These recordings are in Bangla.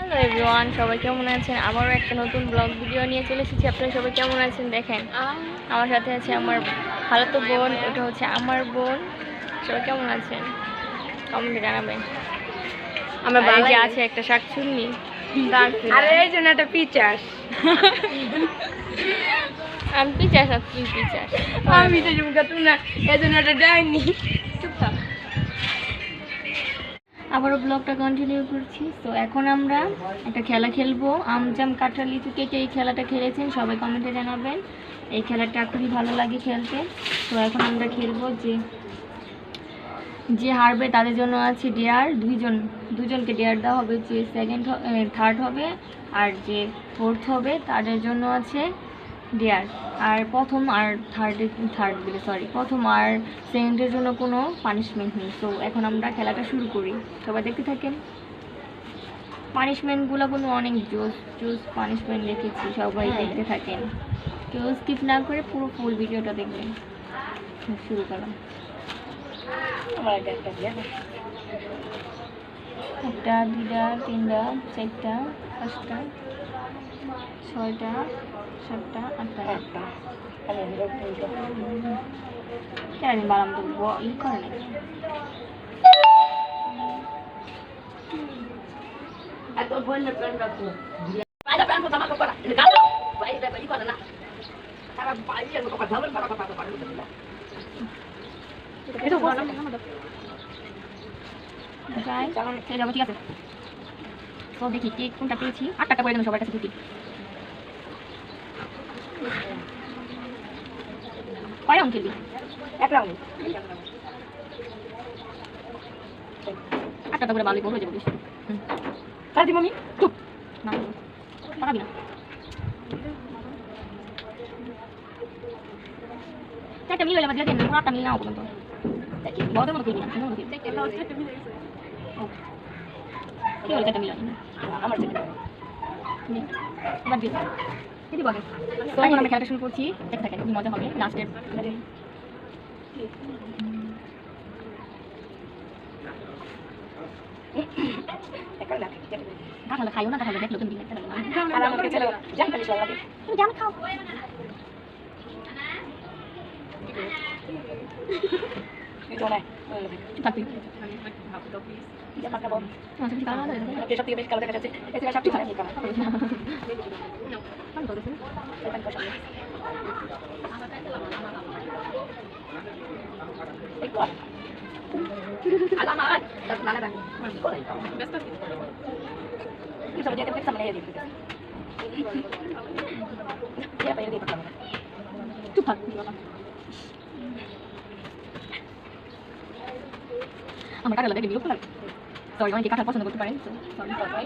হ্যালো এভরিওয়ান সবাই কেমন আছেন? আবারও একটা নতুন ব্লগ ভিডিও নিয়ে চলে এসেছি। আপনারা সবাই কেমন আছেন দেখেন? আমার সাথে আছে আমার খালাতো বোন ওটা হচ্ছে আমার বোন। সবাই কেমন আছেন? কমেন্টে জানাবেন। আমরা বালাই। আছে একটা শাক চুন্নি আরে এই জন্য একটা পিচাস। আমি পিচাস তুই পিচাস। আমি তো জুমকা তুমি না এই জন্য একটা ডাইনি। আবারও ব্লগটা কন্টিনিউ করছি। তো এখন আমরা একটা খেলা খেলব। আমজাম কাঁঠাল, লিচু, কে কে এই খেলাটা খেলেছেন সবাই কমেন্টে জানাবেন। এই খেলাটা খুবই ভালো লাগে খেলতে। তো এখন আমরা খেলব যে যে হারবে তাদের জন্য আছে ডেয়ার দুইজন, দুজনকে ডেয়ার দেওয়া হবে। যে সেকেন্ড থার্ড হবে আর যে ফোর্থ হবে তাদের জন্য আছে ডেয়ার আর প্রথম আর থার্ড থার্ড দিলে সরি প্রথম আর সেকেন্ডের জন্য কোনো পানিশমেন্ট নেই। তো এখন আমরা খেলাটা শুরু করি। সবাই দেখতে থাকেন। পানিশমেন্টগুলো কোনো অনেক জোস জোস পানিশমেন্ট রেখেছি। সবাই হ্যাঁ। দেখতে থাকেন। কেউ স্কিপ না করে পুরো ফুল ভিডিওটা দেখবেন। শুরু করলাম। একটা দুইটা তিনটা চারটা পাঁচটা। ছয়টা সাতটা আটটা। একটা আমি আমি তো। কেন বালাম তো ই করে নাকি এত বন্য প্যান্ট রাখো। বাইরে প্যান্ট কথা আমাকে করা। এটা বাইরে বাইরে করে না। সারা বাইরে আমাকে কথা বলে কথা কথা কথা এটা বলো যাই। সেই ঠিক আছে। তো দেখি কে কোনটা পেয়েছি। আটটা করে দেবেন সবার কাছে দুটি কয় রাউন্ড খেলবি এক রাউন্ড আটটা করে বালি হয়ে যাবে বেশি হুম। কার দিব আমি চুপ না পারাবি না চারটা মিল হলে আবার দিয়ে দেন পুরো আটটা মিল নাও পর্যন্ত বড়দের মতো খেলবি না সুন্দর মতো খেলবি ও। কি হলো চারটা মিল হয়নি? আমার যেটা নে, এবার দিয়ে দাও। দিদি তো এখন আমরা খেলাটা শুরু করছি। দেখতে থাকেন কি মজা হবে। লাস্টের কাঁঠালে খাইও না কাঁঠালে দেখল তুমি তুমি জাম খাও। সব থেকে বেশি কালো দেখা যাচ্ছে। এই জায়গায় সব ঠিক আছে কালো আমি তো দেখছি এখানে কষ্ট এই কর আলামাত নানা রাখি করে ব্যস্ত কি সব যেতে সামনে এসে দিতে ya পাইলে দিতে পারবো চুপ থাক আমার কাঁঠালে দেখে বিরক্ত লাগে সরি অনেকে কাঁঠাল পছন্দ করতে পারেন সরি সরি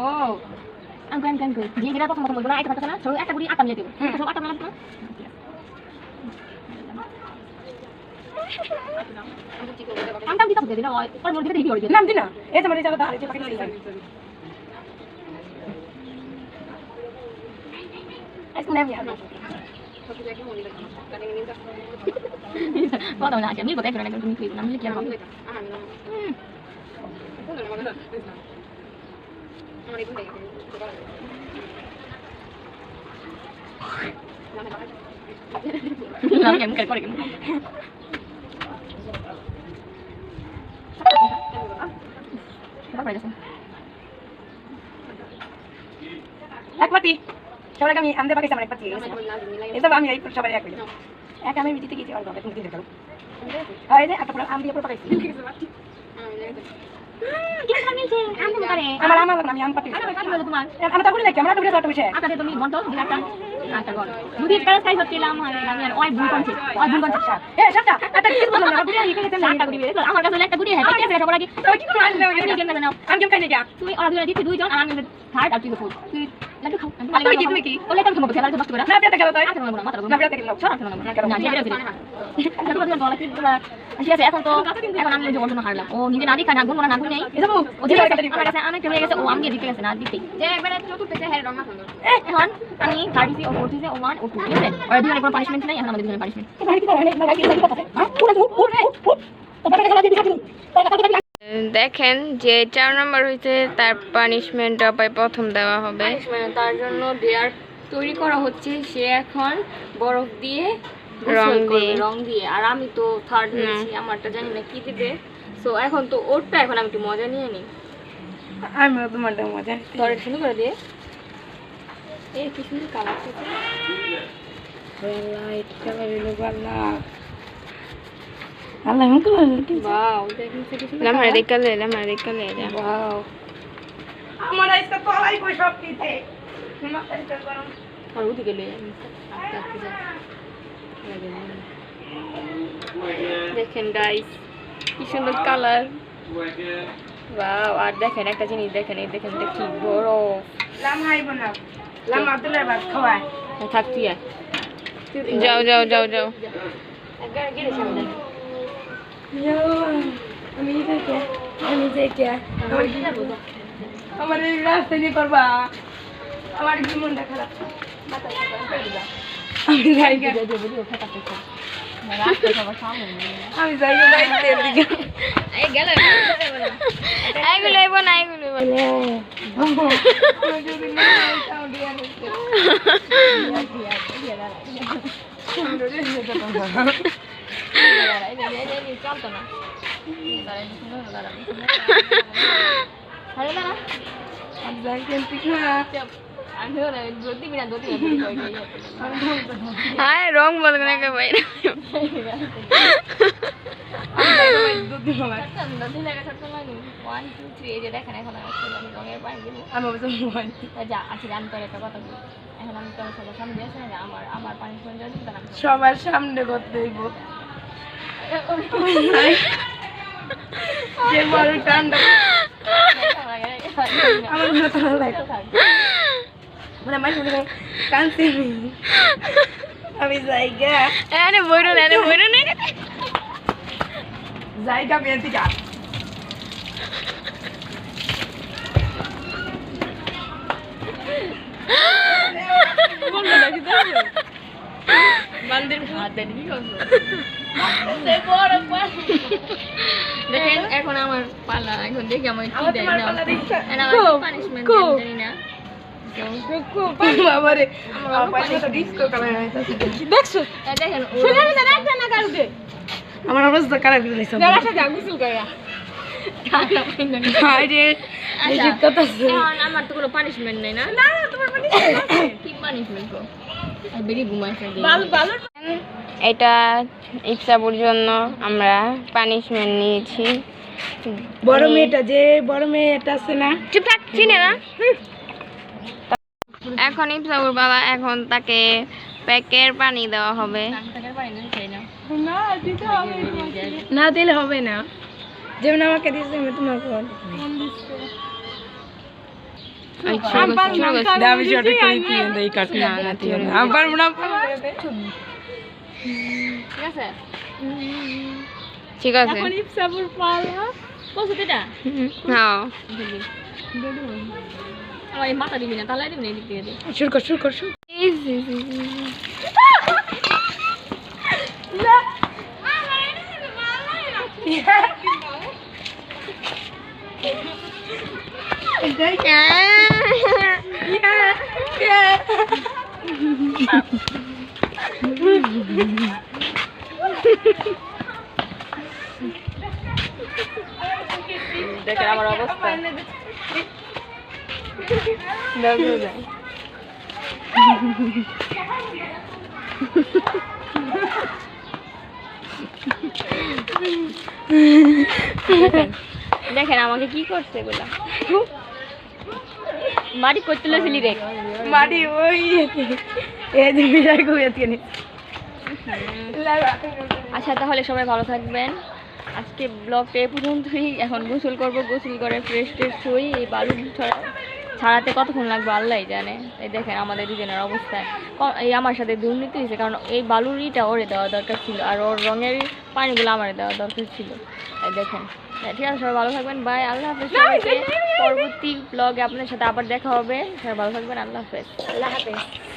ও আমি আমি আমি যে যেটা প্রথম প্রথম বলব না একটা কথা না সব একটা বুড়ি আটা মিলে দেবো। সব আটা মিলে দেবো আমি তাও দিতে হবে না? ওর মধ্যে দিতে হবে নাম দিনা এই তোমার জায়গা দাঁড়িয়ে পাখি দিই আজকে নাম কথা না আছে আমি কথা করে না তুমি কি নাম লিখে নাম কেমন করে করে তারপরে যাচ্ছে এক পাতি সবাই আমি আমদে পাকিস্তান এক পাতি এই সব আমি এই সবাই এক এক আমি জিতে গেছি আর তুমি তিনটে করো হয় একটা আম দিয়ে পুরো পাকাইছি নাম আমার আমার আমি আমি আমি করে তো বলি নাকি আমার তো বলি একটা বিষয় আকাতে তুমি বন্ধ তো আচ্ছা হচ্ছিল আমার আমি আর ওই ভুল করছে ওই ভুল করছে এ সবটা একটা কিছু বললাম না বুড়ি এখানে কেমন সাতটা গুড়ি বের করো। আমার কাছে একটা গুড়ি হ্যাঁ ঠিক আছে সবার তো কি করে আনলে তুমি কেমনে জানো আমি কেমন খাই না তুমি ওরা দুজন দিচ্ছি দুইজন আর আমি থার্ড আর তুই ফুল তুই লাড্ডু খাও আমি কি, তুমি কি? ওলে তুমি খাব খেলা নষ্ট না পেতে খেলো তাই আচ্ছা না মাথা না পেতে খেলো সরা খেলো না না আছে এখন তো এখন আমি যে ওর হারলাম ও নিজে না দিখা না গুণ না গুণ নেই ও যে একটা হয়ে গেছে ও আমি দিয়ে গেছে না দিতেই যে একবার চতুর্থ পেছে হ্যাঁ রং এখন আমি থার্ড দিছি ঠিক আছে? কোনো পানিশমেন্ট নাই এখন আমাদের দুজনের পানিশমেন্ট দেখেন যে চার নম্বর হয়েছে তার পানিশমেন্ট পাই প্রথম দেওয়া হবে। তার জন্য ডেয়ার তৈরি করা হচ্ছে। সে এখন বরফ দিয়ে রং দিয়ে। রং দিয়ে। আর আমি তো থার্ড হয়েছি আমারটা জানি না কি দিবে। সো এখন তো ওরটা এখন আমি একটু মজা নিয়ে নিই। আমি তোমারটা মজা। তোর শুরু করে দিয়ে এই কি সুন্দর কালার লাইট কালার এলো আল্লাহ তো বাও দেখুন কি? সুন্দর লামার colour। দেখালে লামার দেখালে Wow. আমার আজকে তলাই কই সব দিতে আর ওদিকে লয়ে আমি আস্তে আস্তে যাই। দেখেন গাইস কি সুন্দর কালার ওয়াও আর দেখেন একটা জিনিস দেখেন এই দেখেন এটা কি বড় লাম হাইব না লাম আব্দুল্লাহ বাদ খাওয়ায়। থাক তুই আয়। যাও যাও যাও যাও। আমি আমি আমার কি আমার এই রাস্তা দিয়ে করবা। আমার কি মনটা খারাপ? আমি যাই গে। যে ভিডিও খাতা করতে রাস্তা সবার সামনে নেই। আমি যাই গে দিকে। এই এগুলো না এগুলো রং বদলে না ভাই আমি যাই গে সবার সামনে করতে মনে আমি আমি জায়গা আরে বইরো না আরে বইরো না জায়গা দেখেন এখন আমার পালা এখন দেখি আমার কি দেয় না। পানিশমেন্ট জানি না। দেখছ? দেখেন আমার অবস্থা খারাপ হয়ে গেছে আমার তো কোনো পানিশমেন্ট নেই না। না তোমার কি পানিশমেন্ট গো আর বেরি ঘুমাইছে ভালো ভালো এটা ইচ্ছাপুর জন্য আমরা পানিশমেন্ট নিয়েছি। বড় মেয়েটা যে বড় মেয়েটা আছে না? চুপ থাক চিনে না। এখন ইপসাবুর বাবা এখন তাকে প্যাকের পানি দেওয়া হবে। না দিলে হবে না। যেমন আমাকে দিয়েছে আমি তোমাকে ঠিক আছে। হ্যাঁ। মাথা দিবি না তাহলে দিবি না দে শুরু কর শুরু কর শুরু দেখেন আমার অবস্থা দেখেন দেখেন আমাকে কি করছে এগুলা। মাটি করতে লইছিলি রে। মাটি ওই এই যে বিড়াল ঘুরে আচ্ছা তাহলে সবাই ভালো থাকবেন। আজকে ব্লগটা এ পর্যন্তই। এখন গোসল করব গোসল করে ফ্রেশ ট্রেশ হই। এই বালু ছড়া- ছাড়াতে কতক্ষণ লাগবে আল্লাহ জানে। এই দেখেন আমাদের দুজনের অবস্থা। ক- এই আমার সাথে দুর্নীতি হয়েছে কারণ এই বালুরিটা ওরে দেওয়া দরকার ছিল। আর ওর রঙের পানিগুলো আমার দেওয়া দরকার ছিল। দেখেন। হ্যাঁ, ঠিক আছে সবাই ভালো থাকবেন। বাই আল্লাহ হাফেজ পরবর্তী ব্লগে আপনার সাথে আবার দেখা হবে। সবাই ভালো থাকবেন আল্লাহ হাফেজ। আল্লাহ হাফেজ।